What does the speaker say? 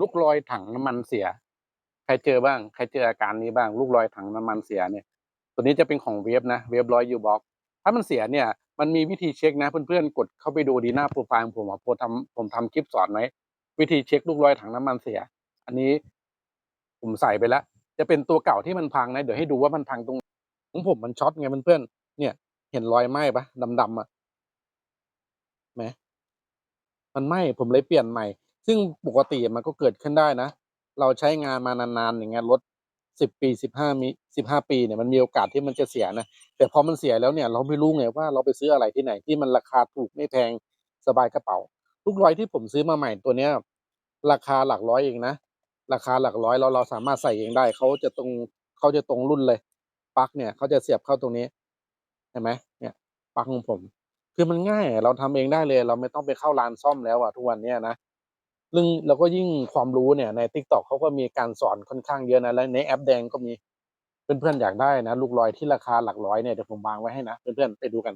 ลูกรอยถังน้ำมันเสีย ใครเจอบ้าง ใครเจออาการนี้บ้าง ลูกรอยถังน้ำมันเสียเนี่ย ตัวนี้จะเป็นของเวฟนะ เวฟร้อยยูบ็อกถ้ามันเสียเนี่ย มันมีวิธีเช็คนะ เพื่อนๆ กดเข้าไปดูดีหน้าโปรไฟล์ของผมผมทำผมทำคลิปสอนไว้วิธีเช็คลูกรอยถังน้ำมันเสีย อันนี้ผมใส่ไปแล้ว จะเป็นตัวเก่าที่มันพังนะ เดี๋ยวให้ดูว่ามันพังตรงของผมมันช็อตไงเพื่อนๆ เนี่ย เห็นรอยไหม้ปะดำๆอะไหมมันไหม้ผมเลยเปลี่ยนใหม่ ซึ่งปกติมันก็เกิดขึ้นได้นะ เราใช้งานมานานๆอย่างเงี้ยรถสิบปีสิบห้ามิสิบห้าปีเนี่ยมันมีโอกาสที่มันจะเสียนะแต่พอมันเสียแล้วเนี่ยเราไม่รู้ไงว่าเราไปซื้ออะไรที่ไหนที่มันราคาถูกไม่แพงสบายกระเป๋า ลูกรอยที่ผมซื้อมาใหม่ตัวเนี้ยราคาหลักร้อยเองนะ ราคาหลักร้อยเราเราสามารถใส่เองได้เขาจะตรงเขาจะตรงรุ่นเลยปลั๊กเนี่ยเขาจะเสียบเข้าตรงนี้เห็นไหมเนี่ยปลั๊กของผม คือมันง่ายเราทำเองได้เลย เราไม่ต้องไปเข้าร้านซ่อมแล้วอะทุกวันเนี้ยนะ ซึ่งแล้วก็ยิ่งความรู้เนี่ยใน t ิ k t o k เขาก็มีการสอนค่อนข้างเยอะนะและในแอปแดงก็มีเพื่อนๆอยากได้นะ ลูกลอยที่ราคาหลักร้อยเนี่ยเดี๋ยวผมวางไว้ให้นะเพื่อนๆไปดูกัน